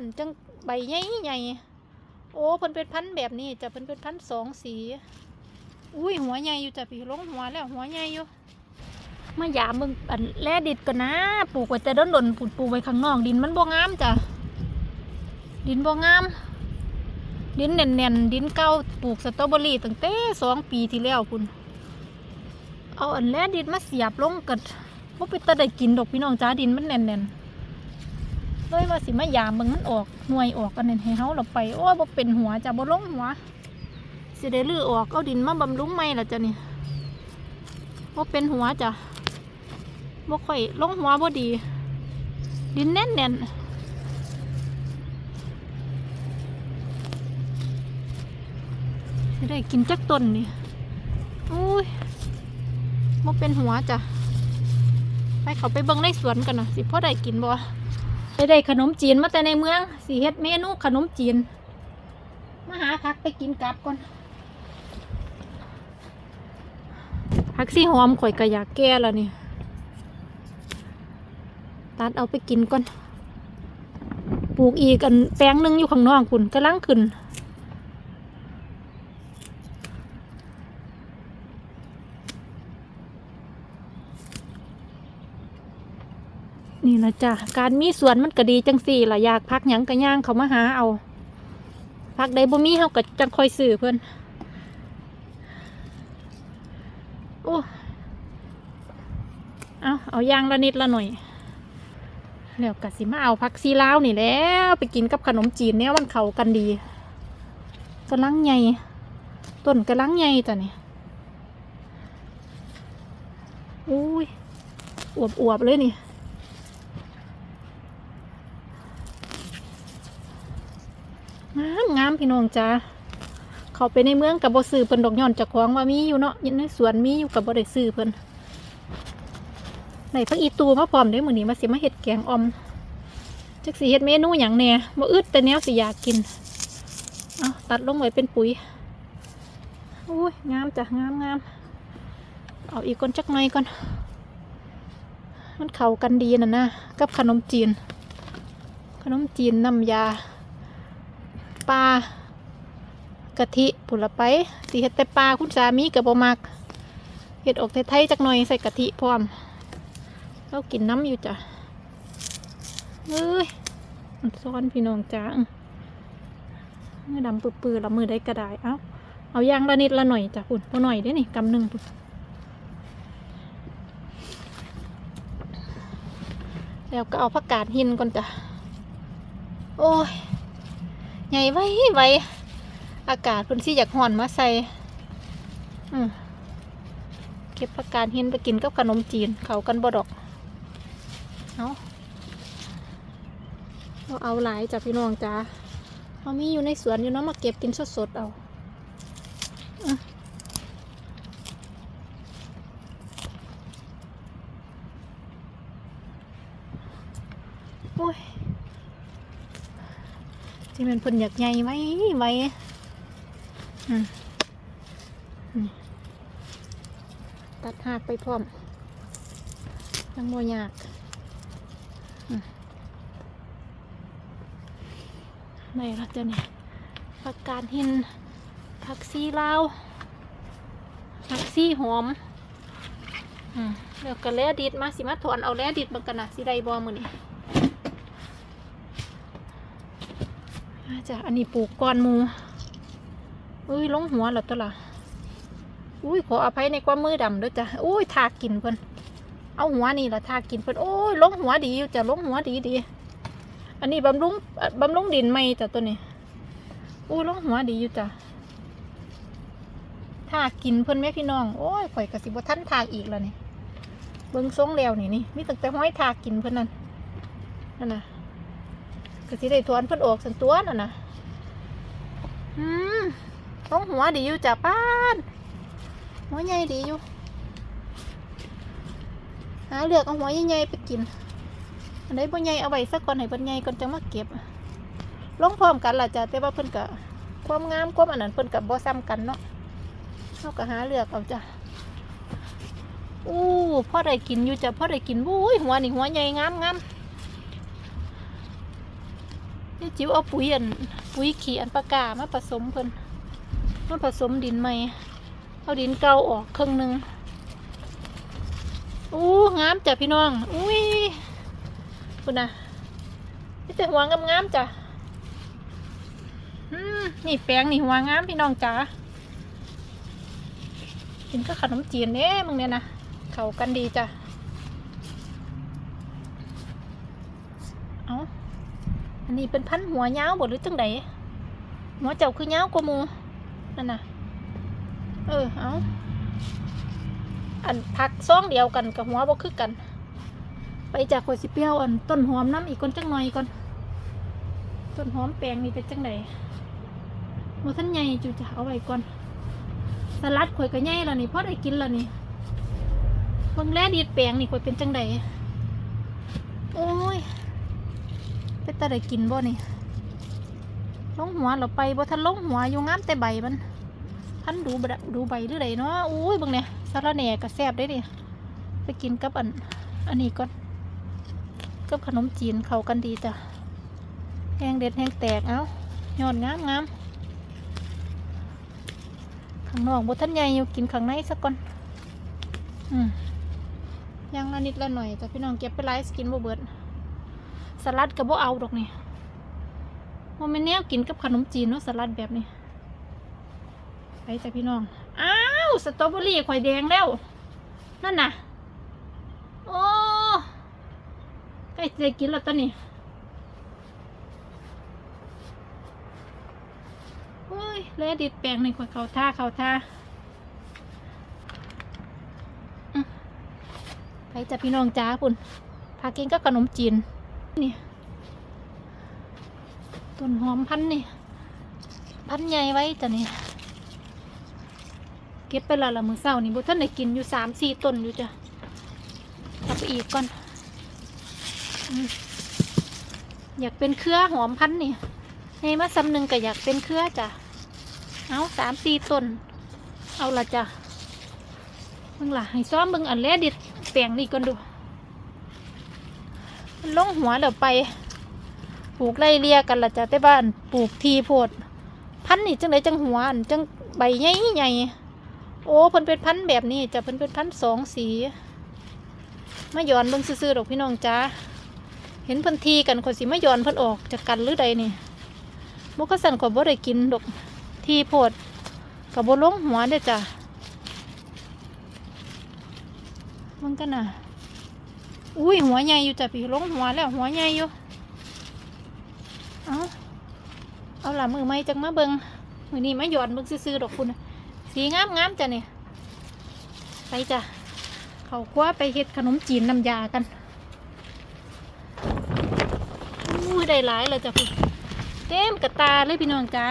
านจังใบใหญ่ใหญ่โอ้เพิ่นเป็นพันแบบนี้จะเพิ่นเป็นพันสองสี อุ้ยหัวใหญ่อยู่จ้ะพี่ลงหัวแล้วหัวใหญ่อยู่มาหยามมึงอันแลดิดกันนะปลูกไว้แต่ด้นดนปลูกปลูกไว้ข้างนอกดินมันบ่งามจ้ะดินบ่งาม ดินแน่นๆดินเก่าปลูกสตรอเบอรี่ตั้งแต่สองปีที่แล้วคุณเอาอันแลดิดมาเสียบลงกัดว่าไปตะได้กินดอกพี่น้องจ้าดินมันแน่นๆ เลยว่าสิมายามมึงมันออกหน่วยออกกันเน่นให้เฮาเราไปโอ้ยบ่เป็นหัวจ้ะบ่ลงหัวสิได้ลื้อออกเอาดินมาบำรุงใหม่ละจ้ะนี่ว่เป็นหัวจ้ะบ่ค่อยลงหัวบ่ดี ดินแน่นแน่นสิได้กินจักต้นนี่อุ้ยบ่เป็นหัวจ้ะไปเขาไปเบิ่งในสวนกันนะสิพ่อได้กินบ่ ไปได้ขนมจีนมาแต่ในเมืองสีเฮ็ดเมนูขนมจีน มาหาพักไปกินกลับก่อนผักซี่หอมข่อยกระยากแก่แล้วนี่ ตัดเอาไปกินก่อน ปลูกอีกันแปลงหนึงอยู่ข้างนอกคุณกำลังขึ้น นี่ละจ้ะการมีสวนมันก็ดีจังสี่ละอยากพักหยังกระย่างเขามาหาเอา พักใดบ่มีเขาก็จังคอยซื้อเพื่อนโอ้เอาเอายางละนิดละหน่อยแล้วกะสิมาเอาผักซีลาวนี่แล้วไปกินกับขนมจีนเนี่ยมันเข้ากันดีกำลังใหญ่ต้นกำลังใหญ่จ้ะนี่อุ้ยอวบอวบๆเลยนี่งามงาม พี่น้องจ้าเขาไปในเมืองกับบซื้อเพิ่นดอกย่อนเจากของว่ามีอยู่เนาะยินในสวนมีอยู่กับบ่ได้ซื้อเพิ่นไหนพักอีตูมาพร้อมได้อมื้อนี้มาสิมาเฮ็ดแกงออมจักสิเฮ็ดเมนูหยังแน่บ่อึดแต่แนวสิอยากกินเอาตัดลงไว้เป็นปุ๋ยโอ้ยงามจ้ะงามงามเอาอีกก่อนจักหน่อยก่อนมันเข้ากันดีน่ะนะกับขนมจีน ขนมจีนน้ำยา ปลากะทิผุละไปสีเฮ็ดแต่ปลาคุณสามีกับบมักเฮ็ดอกไทยๆจักหน่อยใส่กะทิพร้อมเรากินน้ำอยู่จ้ะเอ้ยมันซ้อนพี่น้องจ้าไมือดำปื้อๆละมือได้กระดายเอาเอายางละนิดละหน่อยจ้ะคุณพอหน่อยได้นี่กำหนึ่งพุ่นแล้วก็เอาผักกาดหินก่อนจ้ะ โอ้ย ใหญ่ไว้ไว้อากาศเพิ่นสิอยากห่อนมาใส่เก็บผักกาดหินไปกินกับขนมจีนเขากันบดอกเอาเอาเอาหลายจ้ะพี่น้องจ้าเอามีอยู่ในสวนอยู่เนาะมาเก็บกินสดๆเอาโอ้ย ที่มันพิ่นอยากใหญ่ไว้ไว้อืมตัดหากไปพร้อมยังโมยากอืมไหนละเจ้าเนี่ยผักกาดหินผักซีลาวผักซีหอมอืมเดี๋ยวก็แล้ดิดมาสิมาถอนเอาแล้ดิดบังกันนะสิได้บอมือนี่อา จ้ะอันนี้ปลูกก้อนมูอุ้ยลงหัวแล้วตัวละอุ้ยขออภัยในความมือดำด้วยจ้ะอุ้ยทากินเพิ่นเอาหัวนี่ละทากินเพิ่นโอ้ยลงหัวดีอยู่จ้ะลงหัวดีดีอันนี้บำรุงบำรุงดินไหมจ้ะตัวนี้อุ้ยลงหัวดีอยู่จ้ะทากินเพิ่นแม่พี่น้อง โอ้ยข่อยกระสิบท่านทากอีกแล้วนี่เบิ้งทรงแล้วนี่นี่มีตั้งแต่ห้อยทากินเพิ่นนั่นนั่นน่ะ กระสิได้ทวนเพิ่นออกสันตัวนั่นน่ะอืมต้องหัวดีอยู่จ้ะป้านหัวใหญ่ดีอยู่ หาเลือกเอาหัวใหญ่ๆไปกิน อันไหนบ่ใหญ่เอาไว้สักก่อนให้เพิ่นใหญ่ก่อนจังมาเก็บลงพร้อมกันล่ะจ้ะแต่ว่าเพิ่นก็ความงามความอันนั้นเพิ่นก็บ่ซ้ำกันเนาะเฮาก็หาเลือกเอาจ้ะอู้พ่อได้กินอยู่จ้ะพ่อได้กินอุ้ยหัวนี่หัวใหญ่งามงาม นี่จิ๋วเอาปุ๋ยอันปุ๋ยขี้อันปากกามาผสมเพิ่นมาผสมดินใหม่ เอาดินเก่าออกครึ่งหนึ่งอู้งามจ้ะพี่น้อง อุ้ยคุณนะนี่แต่หัวงามๆจ้ะอืมนี่แปลงนี่หัวงามพี่น้องจ๋ากินก็ขนมจีนเด้มึงเนี่ยนะเข้ากันดีจ้ะ เอา อันนี้เป็นพันธุ์หัวยาวบดหรือจังไดหัวเจ้าคือยาวกว่าหมูนั่นน่ะ เออ เอาอันพักซ่องเดียวกันกับหัวบ่คือกัน ไปจากขวดสิเปรี้ยวอันต้นหอมน้ำอีกคนจังหน่อยก่อน ต้นหอมแปลงนี่เป็นจังไดหมท่านใหญ่จูจะเอาไว้ก่อน สลัดข่อยก็ใหญ่แล้วนี่พอได้กินแล้วนี่เบิ่งแลดีดแปลงนี่ข่อยเป็นจังไดโอ้ย เป็นตาได้กินบ่นี่ลงหัวเราไปบ่ทันลงหัวอยู่งามแต่ใบมันพันดูบะดูใบหรือไรเนาะอุ้ยบิ่งเนี่ยสาระแหน่ก็แซ่บได้ดิไปกินกับอันอันนี้ก่อนกับขนมจีนเข้ากันดีจ้ะแห้งเด็ดแห้งแตกเอายอดงามงามข้างนอกบ่ทันใหญ่อยู่กินข้างในสักก่อนอืมยังละนิดละหน่อยจ้ะพี่น้องเก็บไปไลฟ์กินบ่เบิด สลัดกับบ่เอาดอกนี่มันไม่นแนวกินกับขนมจีนเนาะสลัดแบบนี้ ไปจ้ะพี่น้อง อ้าว สตรอเบอรี่ข่อยแดงแล้ว นั่นน่ะ โอ้ใกล้จะกินแล้วตอนนี้เฮ้ยเลดิดแปลงในข่อยเขาท่าเขาท่าไปจ้ะพี่น้องจ้าปุ่นพากินกับขนมจีน นี่ต้นหอมพันนี่ พันใหญ่ไว้จ้ะนี่เก็บไปละละมือเศร้านี่บุท่านได้กินอยู่สามสี่ต้นอยู่จ้ะเอาไปอีกก่อนอยากเป็นเครือหอมพันนี่ในมาซ้ำหนึ่งก็อยากเป็นเครือจ้ะเอาสามสี่ต้น เอาละจ้ะมึงล่ะให้ซ้อมมึงอันแรกดิดแปลงนี่ก่อนดู มันลงหัวเดี๋ยวไป ปลูกไล่เลียกันละจ้ะแต่บ้านปลูกทีโพด พันนี่จังไดจังหัวจังใบใหญ่ใหญ่โอ้เพิ่นเป็นพันแบบนี้จ้ะเพิ่นเป็นพันสองสีมาย้อนเบิ่งซื่อๆดอกพี่น้องจ้าเห็นเพิ่นทีกันคนสิมาย้อนเพิ่นออกจากกันหรือใดนี่มุกสันขอบ่ได้กินดอกทีโพดกับบ่ลงหัวเด้อจ้ะมันกันน่ะ อุ้ยหัวใหญ่อยู่จ้ะพี่ลงหัวแล้วหัวใหญ่อยู่ เอาเอาละมือไม้จังมาเบิงมือนี้มาหย่อนเบิงซื่อๆดอกคุณสีงามงามๆจ้ะเนี่ยไปจ้ะเขาคว้าไปเฮ็ดขนมจีนน้ำยากันอู้ยได้หลายเลยจ้ะพี่เต็มกระตาเลยพี่น้องจ้า